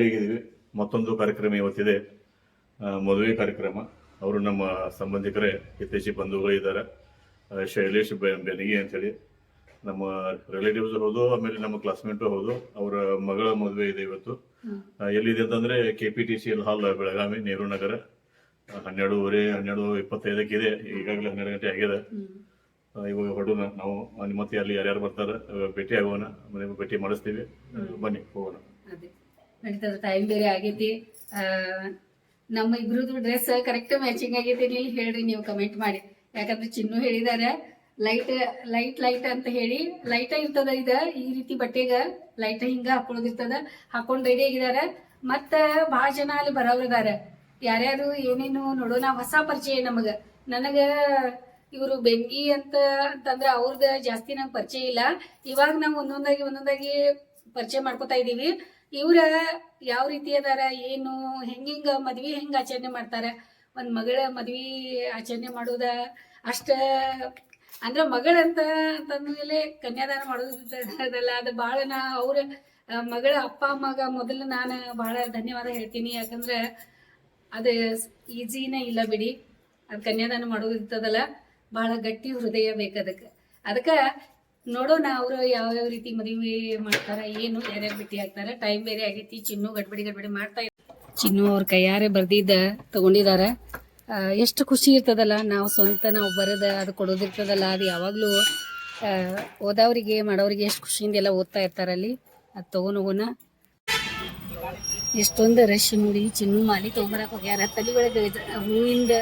ಹೇಗಿದ್ದೀವಿ ಮತ್ತೊಂದು ಕಾರ್ಯಕ್ರಮ ಇವತ್ತಿದೆ. ಮದುವೆ ಕಾರ್ಯಕ್ರಮ. ಅವರು ನಮ್ಮ ಸಂಬಂಧಿಕರೇ ಹಿತೈಷಿ ಬಂಧುಗಳು ಇದ್ದಾರೆ. ಆ, ಶೈಲೇಶ್ ಬೆನಿಗೆ ಅಂತ ಅಂತೇಳಿ. ನಮ್ಮ ರಿಲೇಟಿವ್ಸ್ ಹೌದು ಆಮೇಲೆ ನಮ್ಮ ಕ್ಲಾಸ್ಮೇಟು ಹೌದು ಅವರ ಮಗಳ ಮದುವೆ ಇದೆ ಇವತ್ತು. ಎಲ್ಲಿದೆ ಅಂತಂದ್ರೆ K P T C L hall Belagavi Nehru Nagar. ಹನ್ನೆರಡೂವರೆ ಹನ್ನೆರಡು ಇಪ್ಪತ್ತೈದಕ್ಕೆ ಇದೆ. ಈಗಾಗಲೇ ಹನ್ನೆರಡು ಗಂಟೆ ಆಗಿದೆ. ಇವಾಗ ಹೊಡೋಣ ನಾವು ನಿಮ್ಮ ಮತ್ತೆ ಅಲ್ಲಿ ಯಾರ್ಯಾರು ಬರ್ತಾರೆ ಭೇಟಿ ಆಗೋಣ. ಮನೆ ಭೇಟಿ ಮಾಡಿಸ್ತೀವಿ. ಬನ್ನಿ ಹೋಗೋಣ. ನಡೀತದ ಟೈಮ್ ಬೇರೆ ಆಗೈತಿ. ನಮ್ಮ ಇಬ್ರದ್ದು ಡ್ರೆಸ್ ಕರೆಕ್ಟ್ ಮ್ಯಾಚಿಂಗ್ ಆಗೈತಿ ಇಲ್ಲಿ ಹೇಳ್ರಿ ನೀವು ಕಮೆಂಟ್ ಮಾಡಿ. ಯಾಕಂದ್ರೆ ಚಿನ್ನು ಹೇಳಿದಾರೆ ಲೈಟ್ ಲೈಟ್ ಲೈಟ್ ಅಂತ ಹೇಳಿ ಲೈಟ್ ಇರ್ತದ ಇದ, ಈ ರೀತಿ ಬಟ್ಟೆಗ ಲೈಟ್ ಹಿಂಗ ಹಾಕೊಳ್ಳೋದಿರ್ತದ ಹಾಕೊಂಡು ರೆಡಿ ಆಗಿದಾರ. ಮತ್ತ ಬಹಳ ಜನ ಅಲ್ಲಿ ಬರೋರಿದಾರ ಯಾರ್ಯಾರು ಏನೇನು ನೋಡೋಣ, ಹೊಸ ಪರಿಚಯ ನಮಗ. ನನಗ ಇವರು ಬೆಂಗಿ ಅಂತ, ಅಂತಂದ್ರೆ ಅವ್ರದ ಜಾಸ್ತಿ ನಂಗೆ ಪರಿಚಯ ಇಲ್ಲ. ಇವಾಗ ನಾವು ಒಂದೊಂದಾಗಿ ಒಂದೊಂದಾಗಿ ಪರಿಚಯ ಮಾಡ್ಕೊತಾ ಇದೀವಿ. ಇವ್ರ ಯಾವ ರೀತಿ ಅದಾರ, ಏನು ಹೆಂಗಿಂಗ ಮದ್ವಿ ಹೆಂಗ ಆಚರಣೆ ಮಾಡ್ತಾರ, ಒಂದ್ ಮಗಳ ಮದ್ವಿ ಆಚರಣೆ ಮಾಡೋದ, ಅಷ್ಟ ಅಂದ್ರ ಮಗಳಂತ ಅಂತಂದ್ಮೇಲೆ ಕನ್ಯಾದಾನ ಮಾಡೋದಲ್ಲ, ಅದು ಬಹಳ ನಾ ಅವ್ರ, ಮಗಳ ಅಪ್ಪ ಅಮ್ಮಗ ಮೊದಲು ನಾನು ಬಹಳ ಧನ್ಯವಾದ ಹೇಳ್ತೀನಿ, ಯಾಕಂದ್ರೆ ಅದು ಈಜಿನೇ ಇಲ್ಲ ಬಿಡಿ, ಅದು ಕನ್ಯಾದಾನ ಮಾಡೋದಿರ್ತದಲ್ಲ ಭಾಳ ಬಹಳ ಗಟ್ಟಿ ಹೃದಯ ಬೇಕು ಅದಕ್ಕೆ. ಅದಕ್ಕೆ ನೋಡೋಣ ಅವರು ಯಾವ ಯಾವ ರೀತಿ ಮದುವೆ ಮಾಡ್ತಾರ, ಏನು ಯಾರ್ಯಾರು ಭೇಟಿ ಹಾಕ್ತಾರ ಟೈಮ್ ಬೇರೆ ಆಗೈತಿ, ಚಿನ್ನು ಗಡ್ಬಡಿ ಗಡ್ಬಡಿ ಮಾಡ್ತಾ ಚಿನ್ನು ಅವ್ರ ಕೈಯಾರೆ ಬರ್ದಿದ್ದ, ತಗೊಂಡಿದಾರ. ಎಷ್ಟು ಖುಷಿ ಇರ್ತದಲ್ಲ, ನಾವು ಸ್ವಂತ ನಾವು ಬರದ ಅದು ಕೊಡೋದಿರ್ತದಲ್ಲ, ಅದು ಯಾವಾಗಲೂ ಓದವರಿಗೆ ಮಾಡೋರಿಗೆ ಎಷ್ಟು ಖುಷಿಯಿಂದ ಎಲ್ಲ ಓದ್ತಾ ಇರ್ತಾರ ಅಲ್ಲಿ. ಅದು ತಗೊಂಡ್ ಹೋಗೋಣ. ಎಷ್ಟೊಂದು ರಶ್ ನೋಡಿ ಚಿನ್ನು ಮಾಲಿ ತೊಗೊಂಬರಕ್ ಹೋಗ್ಯಾರ ತಲೆ ಒಳಗೆ ಹೂವಿಂದ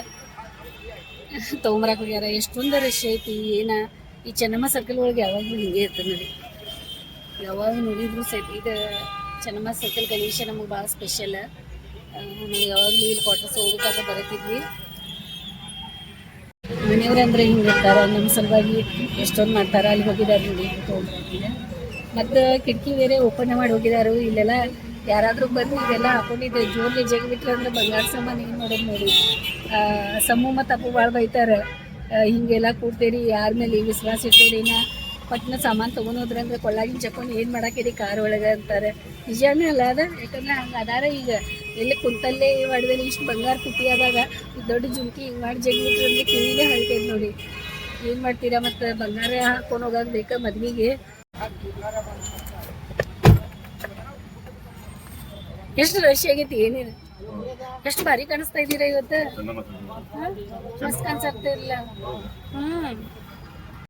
ತೊಗೊಂಬರಕ್ ಹೋಗ್ಯಾರ, ಎಷ್ಟೊಂದು ರಶ್ ಐತಿ, ಏನ ಈ ಚೆನ್ನಮ್ಮ ಸರ್ಕಲ್ ಒಳಗೆ ಯಾವಾಗಲೂ ಹಿಂಗೆ ಇರ್ತದೆ ನೋಡಿ. ಯಾವಾಗ ನೋಡಿದ್ರು ಸಹಿತ ಇದು ಚೆನ್ನಮ್ಮ ಸರ್ಕಲ್ ಗಣೇಶ ನಮಗೆ ಭಾಳ ಸ್ಪೆಷಲ್ ನಾವು ಯಾವಾಗಲೂ ಇಲ್ಲಿ ಕ್ವಾರ್ಟರ್ಸ್ ಹೋಗ್ಬೇಕಾದ್ರೆ ಬರತಿದ್ವಿ ಮನೆಯವ್ರಂದ್ರೆ ಹಿಂಗೆ ಇರ್ತಾರ ನಮ್ಮ ಸಲುವಾಗಿ ಎಷ್ಟೊಂದು ಮಾಡ್ತಾರ, ಅಲ್ಲಿ ಹೋಗಿದ್ದಾರೆ ನೋಡಿ ಮತ್ತ ಕಿಟಕಿ ಬೇರೆ ಓಪನ್ ಮಾಡಿ ಹೋಗಿದಾರು. ಇಲ್ಲೆಲ್ಲ ಯಾರಾದರೂ ಬಂದು ಇದೆಲ್ಲ ಹಾಕೊಂಡಿದ್ದೆ ಜೋರ್ಲಿ ಜಗ ಬಿಟ್ರೆ ಅಂದ್ರೆ ಬಂಗಾರ ಸಾಮಾನು ಏನು ಮಾಡೋದು ನೋಡಿ. ಮತ್ತು ಅಪ್ಪು ಭಾಳ ಬೈತಾರೆ. ಹಿಂಗೆಲ್ಲ ಕೂಡ್ತೀರಿ, ಯಾರ ಮೇಲೆ ವಿಶ್ವಾಸ ಇಟ್ತೀರಿ ನಾ? ಪಟ್ನ ಸಾಮಾನು ತೊಗೊಂಡೋದ್ರೆ ಅಂದ್ರೆ ಕೊಳ್ಳಾಗಿನ ಚಕೊಂಡು ಏನು ಮಾಡಾಕಿರಿ ಕಾರ್ ಒಳಗೆ ಅಂತಾರೆ. ನಿಜಾನೇ ಅಲ್ಲ ಅದ? ಯಾಕಂದ್ರೆ ಹಂಗೆ ಅದಾರ ಈಗ. ಎಲ್ಲಿ ಕುಂತಲ್ಲೇ ಮಾಡಿದ್ರೆ ಇಷ್ಟು ಬಂಗಾರ ಕುಟ್ಟಿ ಆದಾಗ ದೊಡ್ಡ ಜುಮ್ಕಿ ಹಿಂಗೆ ಮಾಡಿ ಜಗ್ಬಿಟ್ರೆ ಅಂದ್ರೆ ಕಿವಿಲೇ ಹಳ್ತೈತೆ ನೋಡಿ. ಏನು ಮಾಡ್ತೀರಾ ಮತ್ತು? ಬಂಗಾರ ಹಾಕೊಂಡು ಹೋಗಾಕ ಬೇಕಾ ಮದ್ವಿಗೆ? ಎಷ್ಟು ರಶ್ ಆಗೈತಿ ಏನೇನು ಎಷ್ಟು ಬಾರಿ ಕಾಣಿಸ್ತಾ ಇದ್ದೀರಾ ಇವತ್ತು? ಮಸ್ತ್ ಕಾಣಿಸ್ತಾ ಇಲ್ಲ. ಹ್ಮ್.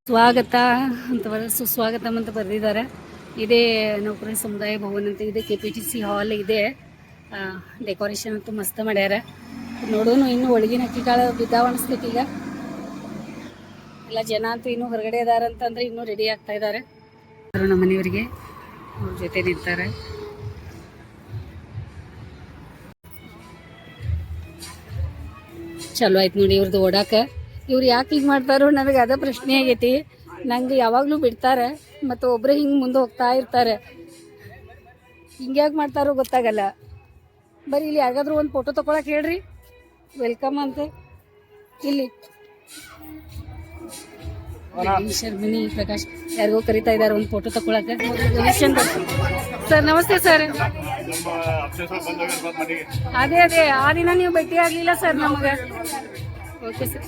ಸ್ವಾಗತ ಅಂತ ಬರ, ಸುಸ್ವಾಗತ ಅಂತ ಬರೆದಿದ್ದಾರೆ. ಇದೇ ನೌಕರಿ ಸಮುದಾಯ ಭವನ ಅಂತ ಇದೆ K P T C hall ಇದೆ. ಡೆಕೋರೇಷನ್ ಅಂತೂ ಮಸ್ತ್ ಮಾಡ್ಯಾರ. ನೋಡೋನು ಇನ್ನು ಒಳಗಿನ ಅಕ್ಕಿಕಾಳ ಬಿದ್ದಾವ ಅನಿಸ್ತೈತಿ ಈಗ. ಎಲ್ಲ ಜನ ಅಂತೂ ಇನ್ನೂ ಹೊರಗಡೆ ಇದಾರಂತಂದ್ರೆ ಇನ್ನೂ ರೆಡಿ ಆಗ್ತಾ ಇದ್ದಾರೆ ನಮ್ಮ ಮನೆಯವರಿಗೆ ಅವ್ರ ಜೊತೆ ನಿಂತಾರೆ. ಚಲೋ ಆಯ್ತು ನೋಡಿ ಇವ್ರದ್ದು ಓಡಾಕ. ಇವ್ರು ಯಾಕೆ ಹಿಂಗೆ ಮಾಡ್ತಾರೋ ನನಗೆ ಅದ ಪ್ರಶ್ನೆ ಆಗೈತಿ. ನಂಗೆ ಯಾವಾಗಲೂ ಬಿಡ್ತಾರೆ, ಮತ್ತು ಒಬ್ಬರೇ ಹಿಂಗೆ ಮುಂದೆ ಹೋಗ್ತಾ ಇರ್ತಾರೆ. ಹಿಂಗ್ಯಾಕೆ ಮಾಡ್ತಾರೋ ಗೊತ್ತಾಗಲ್ಲ. ಬರೀ ಇಲ್ಲಿ ಯಾರಿಗಾದ್ರೂ ಒಂದು ಫೋಟೋ ತೊಗೊಳಕ್ಕೆ ಹೇಳ್ರಿ. ವೆಲ್ಕಮ್ ಅಂತ. ಇಲ್ಲಿ. ಶರ್ಮಿನಿ, ಪ್ರಕಾಶ್, ಯಾರಿಗೋ ಕರಿತಾ ಇದ್ದಾರೆ ಒಂದು ಫೋಟೋ ತಗೊಳಕ್ಕೆ ಸರ್, ನಮಸ್ತೆ ಸರ್. ಅದೇ ಅದೇ. ಆ ದಿನ ನೀವು ಭೇಟಿ ಆಗ್ಲಿಲ್ಲ ಸರ್ ನಮಗೆ? ಓಕೆ ಸರ್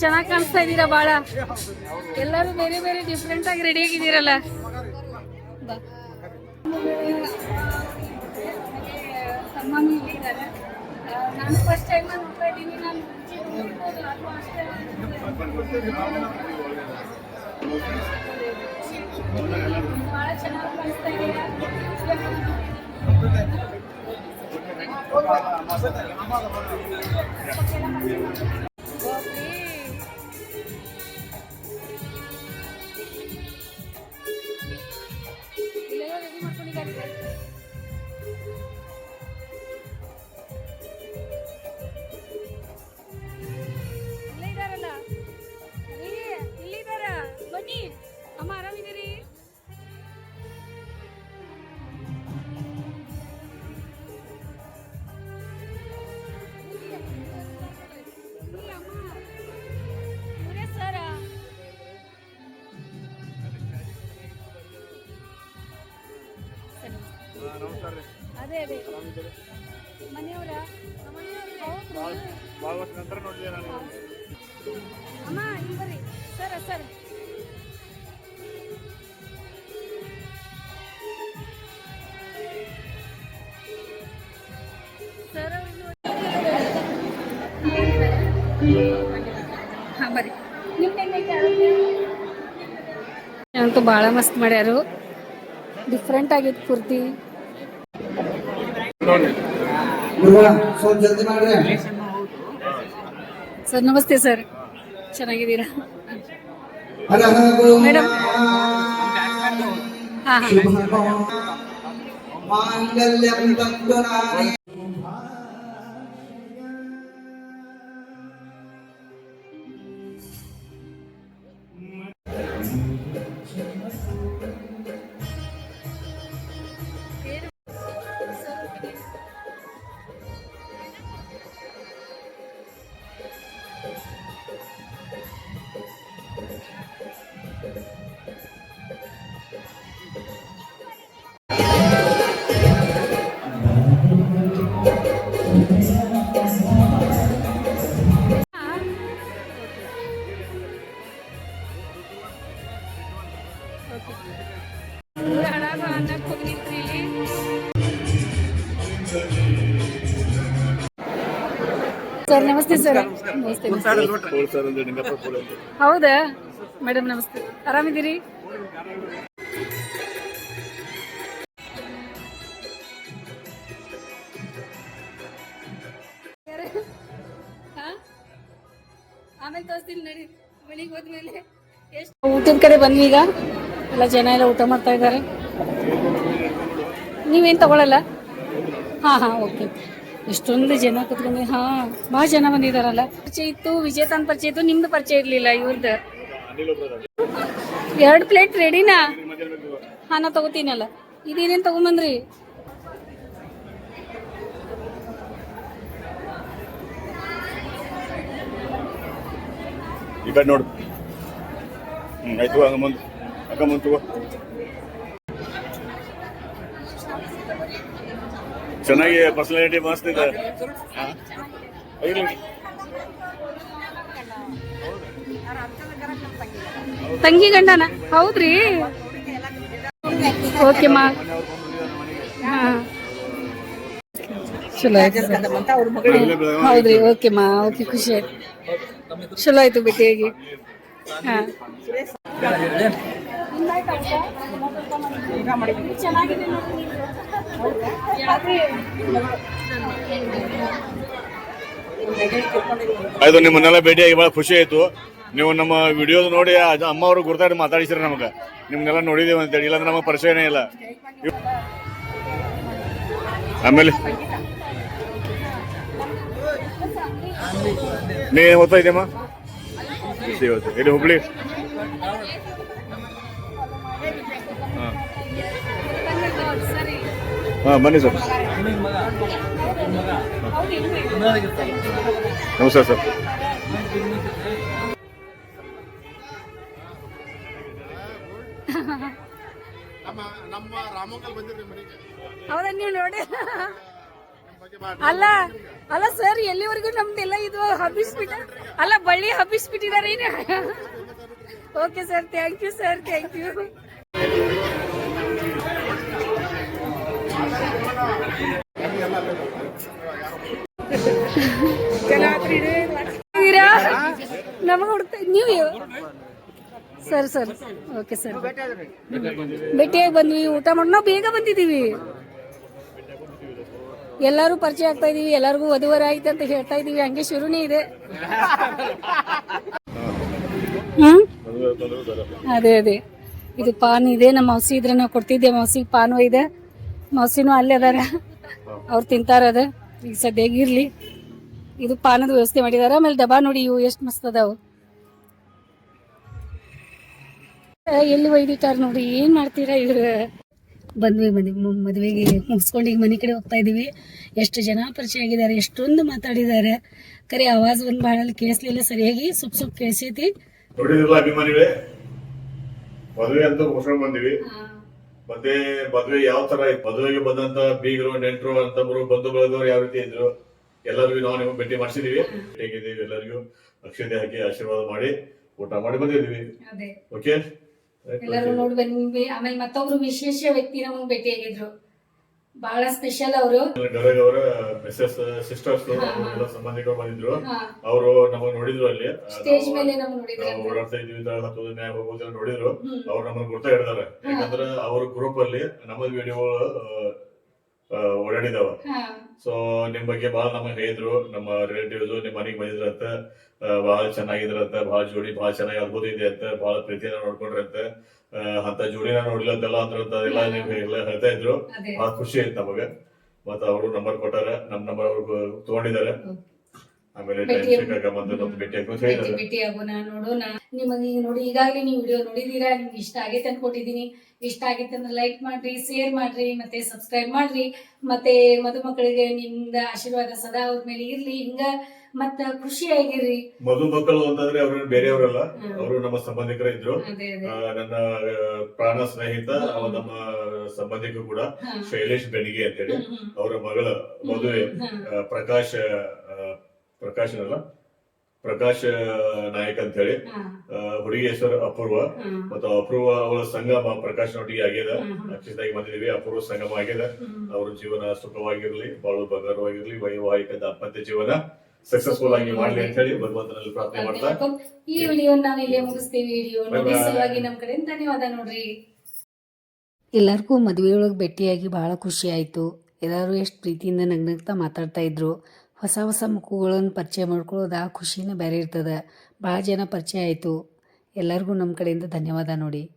ಚೆನ್ನಾಗಿ ಕಾಣಿಸ್ತಾ ಇದ್ದೀರಾ ಭಾಳ ಎಲ್ಲರೂ ಬೇರೆ ಬೇರೆ ಡಿಫ್ರೆಂಟ್ ಆಗಿ ರೆಡಿ ಆಗಿದ್ದೀರಲ್ಲ. ತಮ್ಮನೂ ಇಲ್ಲಿ ಇದ್ದಾರೆ. ನಾನು ಫಸ್ಟ್ ಟೈಮ್ ನೋಡ್ತಾ ಇದ್ದೀನಿ. ನಾನು ಭಾಳ ಚೆನ್ನಾಗಿ ಕಾಣಿಸ್ತಾ ಇದ್ದೀರಾ 待ってて。待ってて。ಅದೇ ಮನೆಯವರ? ಭಾಳ ವರ್ಷ ನಂತರ ನೋಡಿದೆ ನಾನು. ಅಮ್ಮ ಇಲ್ಲಿ ಬರ್ರಿ. Sir sir. ಸರ್ ಹಾಂ ಬರ್ರಿ. ಅಂತೂ ಭಾಳ ಮಸ್ತ್ ಮಾಡ್ಯಾರು. ಡಿಫ್ರೆಂಟ್ ಆಗಿತ್ತು ಕುರ್ತಿ. ಸರ್ ನಮಸ್ತೆ ಸರ್ ಚೆನ್ನಾಗಿದ್ದೀರಾ ಹರ ಮೇಡಮ್ ಹಾಂ ಹಾಂ ಸರ್ ನಮಸ್ತೆ ಸರ್. ನಮಸ್ತೆ ಹೌದಾ? ಮೇಡಮ್ ನಮಸ್ತೆ. ಆರಾಮಿದ್ದೀರಿ? ಆಮೇಲೆ ತೋರಿಸ್ತೀನಿ ನಡಿ. ಮನೆಗೆ ಹೋದ್ಮೇಲೆ ಎಷ್ಟು ಊಟದ ಕಡೆ ಬಂದ್ವಿ ಈಗ. ಎಲ್ಲ ಜನ ಎಲ್ಲ ಊಟ ಮಾಡ್ತಾ ಇದ್ದಾರೆ. ನೀವೇನು ತಗೊಳ್ಳಲ್ಲ ಹಾಂ ಹಾಂ ಓಕೆ. ಎಷ್ಟೊಂದು ಜನ ಕುತ್ಕೊಂಡು, ಹಾ ಬಹಳ ಜನ ಬಂದಿದಾರಲ್ಲ. ಪರಿಚಯ ಇತ್ತು, ವಿಜೇತಾನ್ ಪರಿಚಯ ಇತ್ತು, ನಿಮ್ದು ಪರಿಚಯ ಇರಲಿಲ್ಲ ಇವ್ರದ. ಎರಡು ಪ್ಲೇಟ್ ರೆಡಿನಾ? ಹಾ, ನಾ ತಗೋತೀನಲ್ಲ. ಇದೇನೇನ್ ತಗೊಂಬಂದ್ರಿ? ನೋಡು. ಆಯ್ತು ಚೆನ್ನಾಗಿ ಪರ್ಸನಾಲಿಟಿ ಮಸ್ತ್ ಇದೆ. ತಂಗಿ ಗಂಡನ? ಹೌದ್ರಿ? ಓಕೆ ಮಾ. ಚಲೋ ಹೌದ್ರಿ ಓಕೆ ಮಾ. ಓಕೆ ಖುಷಿ ಆಯ್ತು. ಚಲೋ ಆಯ್ತು ಭೇಟಿಯಾಗಿ ಹಾಂ. ಆಯ್ತು, ನಿಮ್ಮನ್ನೆಲ್ಲ ಭೇಟಿಯಾಗಿ ಭಾಳ ಖುಷಿ ಆಯ್ತು. ನೀವು ನಮ್ಮ ವಿಡಿಯೋ ನೋಡಿ ಅಮ್ಮ ಅವರು ಗುರ್ತಾಡಿ ಮಾತಾಡಿಸಿರ ನಮಗೆ. ನಿಮ್ನೆಲ್ಲ ನೋಡಿದೀವಿ ಅಂತೇಳಿ, ಇಲ್ಲಾಂದ್ರೆ ನಮಗೆ ಪರಿಚಯನೇ ಇಲ್ಲ. ಆಮೇಲೆ? ನೀ ಓದ್ತಾ ಇದೆಯಮ್ಮ? ಇಲ್ಲಿ ಹುಬ್ಳಿ? ಹಾಂ, ಬನ್ನಿ ಸರ್. ನಮಸ್ಕಾರ ಸರ್. ಹೌದಾ, ನೀವು ನೋಡಿ. ಅಲ್ಲ ಅಲ್ಲ ಸರ್, ಎಲ್ಲಿವರೆಗೂ ನಮ್ದೆಲ್ಲ ಇದು ಹಬ್ಬಿಸ್ಬಿಟ್ಟ ಅಲ್ಲ, ಬಳ್ಳಿ ಹಬ್ಬಿಸ್ಬಿಟ್ಟಿದ್ದಾರೆ okay sir thank you sir thank you ನೀವು ಸರ್ ಸರ್. Okay, sir. ಭೇಟಿಯಾಗಿ ಬಂದ್ವಿ, ಊಟ ಮಾಡಿ ನಾವು ಬೇಗ ಬಂದಿದ್ದೀವಿ. ಎಲ್ಲರೂ ಪರಿಚಯ ಆಗ್ತಾ ಇದೀವಿ, ಎಲ್ಲರಿಗೂ ವಧುವರ ಆಯ್ತು ಅಂತ ಹೇಳ್ತಾ ಇದೀವಿ, ಹಂಗೆ ಶುರುನೇ ಇದೆ. ಹ್ಮ್? ಅದೇ ಅದೇ. ಇದು ಪಾನ್ ಇದೆ, ನಮ್ಮ ಹಸಿ ಇದ್ರೆ ನಾವು ಕೊಡ್ತಿದ್ದೆ, ಮಾವಸಿಗೆ ಪಾನು ಇದೆ. ಮೌಸಿನೂ ಅಲ್ಲೇ ಅದಾರ. ಅವ್ರು ತಿಂತಾರ ಅದ. ಈಗ ಸದ್ಯಾಗ ಇರ್ಲಿ. ಇದು ಪಾನದ ವ್ಯವಸ್ಥೆ ಮಾಡಿದಾರ. ಆಮೇಲೆ ಡಬಾ ನೋಡಿ ಇವು ಎಷ್ಟು ಮಸ್ತ್ ಅದಾವು. ಎಲ್ಲಿ ಒಯ್ದಿಟ್ಟಾರ ನೋಡಿ ಏನ್ ಮಾಡ್ತೀರಾ ಇವ್ರು? ಬಂದ್ವಿ ಮದ್ವೆ ಮದುವೆಗೆ ಮುಗಿಸ್ಕೊಂಡು ಈಗ ಮನೆ ಕಡೆ ಹೋಗ್ತಾ ಇದೀವಿ. ಎಷ್ಟು ಜನ ಪರಿಚಯ ಆಗಿದ್ದಾರೆ ಎಷ್ಟೊಂದು ಮಾತಾಡಿದ್ದಾರೆ. ಕರೆ ಆವಾಜ್ ಬಂದ್ ಭಾಳ ಕೇಳಿಸ್ಲಿಲ್ಲ ಸರಿಯಾಗಿ. ಸುಪ್ ಸುಪ್ ಕೇಳಿಸೈತಿ. ಅಭಿಮಾನಿಗಳೇ? ಮದುವೆ ಅಂತ ಘೋಷಣೆ ಬಂದಿವಿ. ಮತ್ತೆ ಮದುವೆ ಯಾವ ತರ ಇತ್ತು? ಮದುವೆಗೆ ಬಂದಂತ ಬೀಗರು ನೆಂಟರು ಅಂತಬ್ರು ಬಂಧು ಬಳಗದವ್ರು ಯಾವ ರೀತಿ ಇದ್ರು? ಎಲ್ಲರಿಗೂ ನಾವು ನಿಮಗೆ ಭೇಟಿ ಮಾಡಿಸಿದೀವಿ. ಹೇಗಿದ್ದೀವಿ ಎಲ್ಲರಿಗೂ? ಅಕ್ಷತೆ ಹಾಕಿ ಆಶೀರ್ವಾದ ಮಾಡಿ ಊಟ ಮಾಡಿ ಬಂದಿದ್ದೀವಿ. ಅದೇ. ಓಕೆ ಎಲ್ಲರೂ ನೋಡಿ ಬಂದ್ವಿ ಆಮೇಲೆ ಮತ್ತೊಬ್ರು ವಿಶೇಷ ವ್ಯಕ್ತಿ ನಮಗೆ ಭೇಟಿಯಾಗಿದ್ರು. ಬಹಳ ಸ್ಪೆಷಲ್ ಅವರು. ಗರಗ್ ಅವರ ಮಿಸಸ್ ಸಿಸ್ಟರ್ಸ್ ಎಲ್ಲ ಸಂಬಂಧಿಕರು ಬಂದಿದ್ರು. ಅವರು ನಮಗ್ ನೋಡಿದ್ರು ಅಲ್ಲಿ. ಸ್ಟೇಜ್ ಮೇಲೆ ನಮ್ಗೆ ನೋಡಿದ್ರು ನಾವು ಓಡಾಡ್ತಾ ಇದ್ವಿ ಅಂತ ಹತ್ತೋದು ಹೋಗೋದೆಲ್ಲ ನೋಡಿದ್ರು. ಅವ್ರು ನಮ್ಮನ್ನ ಗುರ್ತಾ ಹಿಡಿದಾರೆ ಯಾಕಂದ್ರ ಅವ್ರ ಗ್ರೂಪ್ ಅಲ್ಲಿ ನಮ್ಮ ವಿಡಿಯೋಗಳು ಓಡಾಡಿದಾವ. ಸೊ ನಿಮ್ ಬಗ್ಗೆ ಬಹಳ ನಮಗೆ ಹೇಳಿದ್ರು. ನಮ್ಮ ರಿಲೇಟಿವ್ಸ್ ನಿಮ್ ಮನೆಗೆ ಬಂದಿದ್ರಂತ. ಅಂತ ಬಹಳ ಚೆನ್ನಾಗಿದ್ರಂತ. ಬಹಳ ಜೋಡಿ ಬಹಳ ಚೆನ್ನಾಗಿ ಅದ್ಭುತ ಇದೆ ಅಂತ ಬಹಳ ಪ್ರೀತಿಯಿಂದ ನೋಡ್ಕೊಂಡ್ರಂತ. ಅಂತ ಜೋಡಿನ ನೋಡ್ಲಿಲ್ಲ ಅಂತೆಲ್ಲ ಅಂದ್ರಂತ ಎಲ್ಲ ನೀವು ಎಲ್ಲ ಹೇಳ್ತಾ ಇದ್ರು. ಬಹಳ ಖುಷಿ ಆಯ್ತು ನಮಗ. ಮತ್ತ ಅವರು ನಂಬರ್ ಕೊಟ್ಟಾರ. ನಮ್ ನಂಬರ್ ಅವ್ರು ತಗೊಂಡಿದ್ದಾರೆ. ಆಮೇಲೆ ಟೈಮ್ ಭೇಟಿ- ಸಿಕ್ಕಾಗ ಮತ್ತೆ ಮತ್ತೆ ಭೇಟಿ ಹಾಕಿ ಅಂತ ಭೇಟಿ ಆಗೋಣ ನೋಡೋಣ ನಿಮಗೆ ಈಗ ನೋಡಿ ಈಗಾಗಲೇ ನೀವು ವಿಡಿಯೋ ನೋಡಿದೀರಾ ನಿಮ್ಗೆ ಇಷ್ಟ ಆಗೈತೆ ಅನ್ಕೊಂಡಿದೀನಿ ಇಷ್ಟ ಆಗೈತೆ ಅಂದ್ರೆ ಲೈಕ್ ಮಾಡ್ರಿ ಶೇರ್ ಮಾಡ್ರಿ ಮತ್ತೆ ಸಬ್ಸ್ಕ್ರೈಬ್ ಮಾಡ್ರಿ. ಮತ್ತೆ ಮದುಮಕ್ಕಳಿಗೆ ನಿಮ್ದ ಆಶೀರ್ವಾದ ಸದಾ ಅವ್ರ ಮೇಲೆ ಇರ್ಲಿ. ಹಿಂಗ ಮತ್ತ ಖುಷಿಯಾಗಿರ್ರಿ. ಮಧು ಮಕ್ಕಳು ಅಂತಂದ್ರೆ ಅವ್ರ ಬೇರೆಯವರಲ್ಲ. ಅವರು ನಮ್ಮ ಸಂಬಂಧಿಕರ ಇದ್ರು. ನನ್ನ ಪ್ರಾಣ ಸ್ನೇಹಿತ ಅವ ನಮ್ಮ ಸಂಬಂಧಿಕ ಕೂಡ. ಶೈಲೇಶ್ ಬೆನಿಗೆ ಅಂತೇಳಿ. ಅವರ ಮಗಳ ಮದುವೆ ಪ್ರಕಾಶ್ ಆ, ಪ್ರಕಾಶ ಅಲ್ಲ ಪ್ರಕಾಶ್ ನಾಯಕ್ ಅಂತ ಹೇಳಿ ಹುಡುಗಿ ಹೆಸರು ಅಪೂರ್ವ. ಮತ್ತು ಅಪೂರ್ವ ಅವಳ ಸಂಗಮ ಪ್ರಕಾಶ್ ನೊಟ್ಟಿಗೆ ಆಗ್ಯದ. ಅಕ್ಷಿತಾಗಿ ಬಂದಿದೀವಿ ಅಪೂರ್ವ ಸಂಗಮ ಆಗ್ಯದ. ಅವ್ರ ಜೀವನ ಸುಖವಾಗಿರ್ಲಿ ಬಾಳು ಬಂಗಾರವಾಗಿರ್ಲಿ ವೈವಾಹಿಕ ದಾಂಪತ್ಯ ಜೀವನ ಸಕ್ಸಸ್ಫುಲ್ ಆಗಿ ಮಾಡ್ಲಿ ಅಂತ ಹೇಳಿ ಭಗವಂತನಲ್ಲಿ ಪ್ರಾರ್ಥನೆ ಮಾಡ್ತಾ ಈ ವಿಡಿಯೋ ನಾವು ಇಲ್ಲೇ ಮುಗಿಸ್ತೀವಿ. ವಿಡಿಯೋ ನಮ್ಮ ಕಡೆಯಿಂದ ಧನ್ಯವಾದ ನೋಡ್ರಿ. ಎಲ್ಲರಿಗೂ ಮದುವೆಯೊಳಗೆ ಭೇಟಿಯಾಗಿ ಭಾಳ ಖುಷಿ ಆಯಿತು. ಎಲ್ಲರೂ ಎಷ್ಟು ಪ್ರೀತಿಯಿಂದ ನಗ್ನಗ್ತಾ ಮಾತಾಡ್ತಾ ಇದ್ರು. ಹೊಸ ಹೊಸ ಮುಖಗಳನ್ನು ಪರಿಚಯ ಮಾಡ್ಕೊಳ್ಳೋದು ಆ ಖುಷಿನೇ ಬೇರೆ ಇರ್ತದೆ. ಭಾಳ ಜನ ಪರಿಚಯ ಆಯಿತು. ಎಲ್ಲರಿಗೂ ನಮ್ಮ ಕಡೆಯಿಂದ ಧನ್ಯವಾದ ನೋಡಿ.